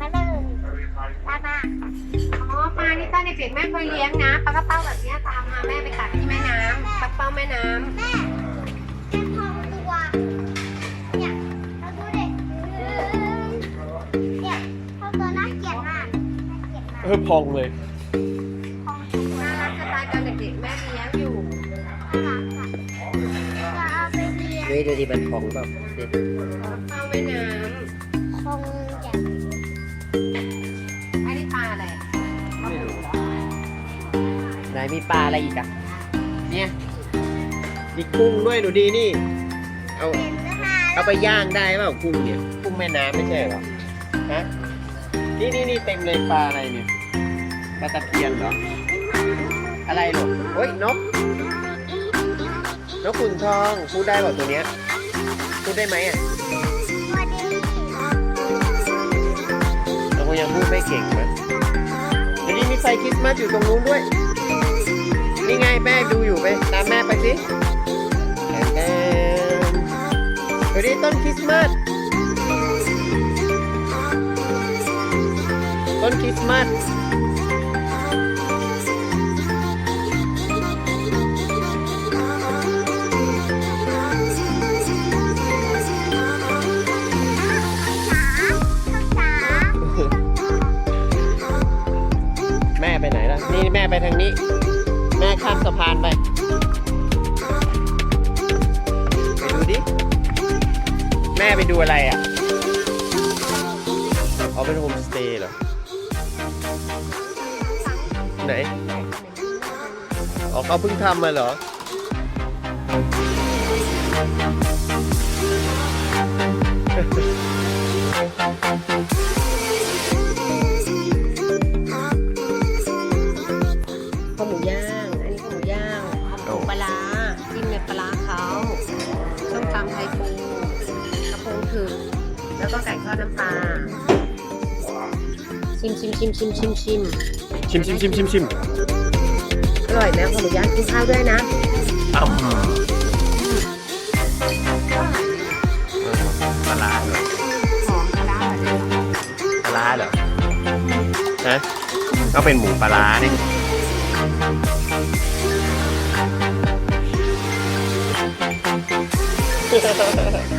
มาเลยตาปลาอ๋อปลานี่ต้าในเด็กแม่เคยเลี้ยงนะปลากระเป้าแบบนี้ตามมาแม่ไปตัดที่แม่น้ำปลากระเป้าแม่น้ำแม่แม่พองตัวเนี่ยเราดูเด็กเนี่ยพองตัวน่าเกลียดมากน่าเกลียดมากเออพองเลยน่ารักจะตายตอนเด็กๆแม่เลี้ยงอยู่น่ารักค่ะเอาไปเลี้ยงดูดิมันพองแบบเด็ดกระเป้าแม่น้ำพอง ไหนมีปลาอะไรอีกอะเนี่ยมีกุ้งด้วยหนูดีนี่ เอาเป็นนะคะเอาไปย่างได้เปล่ากุ้งเนี่ยกุ้งแม่น้ำไม่ใช่เหรอฮะนี่นี่นี่เต็มเลยปลาอะไรเนี่ยปลาตะเพียนเหรอ อะไรหรอโอ้ยนกนกขุนทองพูดได้เปล่าตัวเนี้ยพูดได้ไหมอะสวัสดีเราก็ยังพูดไม่เก่งนะเดี๋ยวนี้มีไฟคริสต์มาสอยู่ตรงนู้นด้วย นี่ไงแม่ดูอยู่ไปตามแม่ไปสิแอนแอนเดี๋ยวนี้ต้นคริสต์มาสต้นคริสต์มาสจ๋าแม่ไปไหนล่ะ นี่แม่ไปทางนี้ แม่ข้ามสะพานไปไป ดูดิ แม่ไปดูอะไรอะเอาเป็นโฮมสเตย์เหรอ ไหนอ๋อเขาเพิ่งทำมาเหรอข้าวหมูย่าง ปูกระพงถึกแล้วก็ไก่ทอดน้ำปลาชิมชิมชิมชิมชิมชิมชิมชิมชิมชิมชิมอร่อยไหมข้าวหมูย่างกินข้าวด้วยนะอ้ำปลาร้าเหรอหอมปลาร้าแบบนี้ปลาร้าเหรอฮะก็เป็นหมูปลาร้าเนี่ ハハハハ。